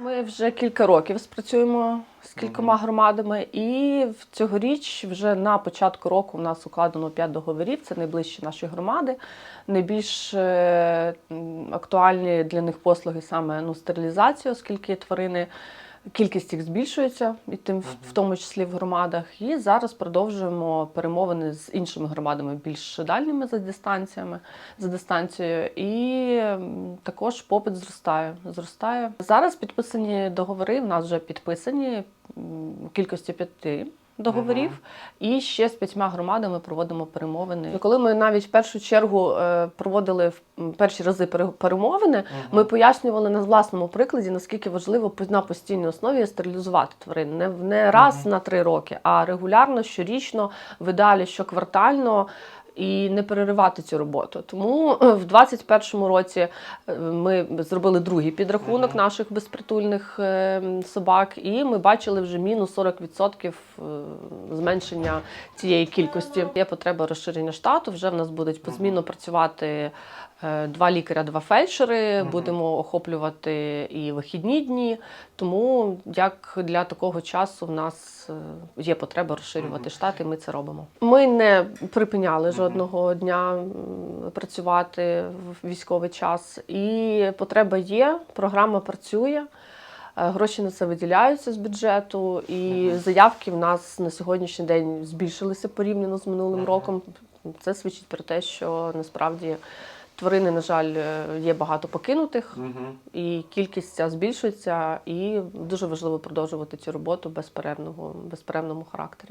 Ми вже кілька років спрацюємо з кількома громадами, і в цьогоріч вже на початку року в нас укладено 5 договорів. Це найближчі наші громади. Найбільш е, актуальні для них послуги саме ну, стерилізація, оскільки тварини. Кількість їх збільшується, і тим в- в тому числі в громадах. І зараз продовжуємо перемовини з іншими громадами більш дальніми за дистанціями за дистанцією. І також попит зростає. Зростає зараз. Підписані договори. В нас вже підписані в кількості п'яти. Договорів і ще з п'ятьма громадами проводимо перемовини. Коли ми навіть в першу чергу е, проводили в перші рази пере- перемовини, ми пояснювали на власному прикладі, наскільки важливо на постійній основі стерилізувати тварин. Не, не раз на три роки, а регулярно, щорічно, в ідеалі щоквартально. І не переривати цю роботу. Тому е, в 2021 році е, ми зробили другий підрахунок наших безпритульних е, собак, і ми бачили вже мінус 40% е, зменшення цієї кількості. Є потреба розширення штату. Вже в нас будуть позмінно працювати два лікаря, два фельдшери. Будемо охоплювати і вихідні дні. Тому як для такого часу в нас є потреба розширювати штат, і ми це робимо. Ми не припиняли жодного дня працювати в військовий час, і потреба є. Програма працює. Е, Гроші на це виділяються з бюджету, і заявки в нас на сьогоднішній день збільшилися порівняно з минулим роком. Це свідчить про те, що насправді тварини, на жаль, е, є багато покинутих, і кількість ця збільшується, і дуже важливо продовжувати цю роботу безперервного, безперервному характері.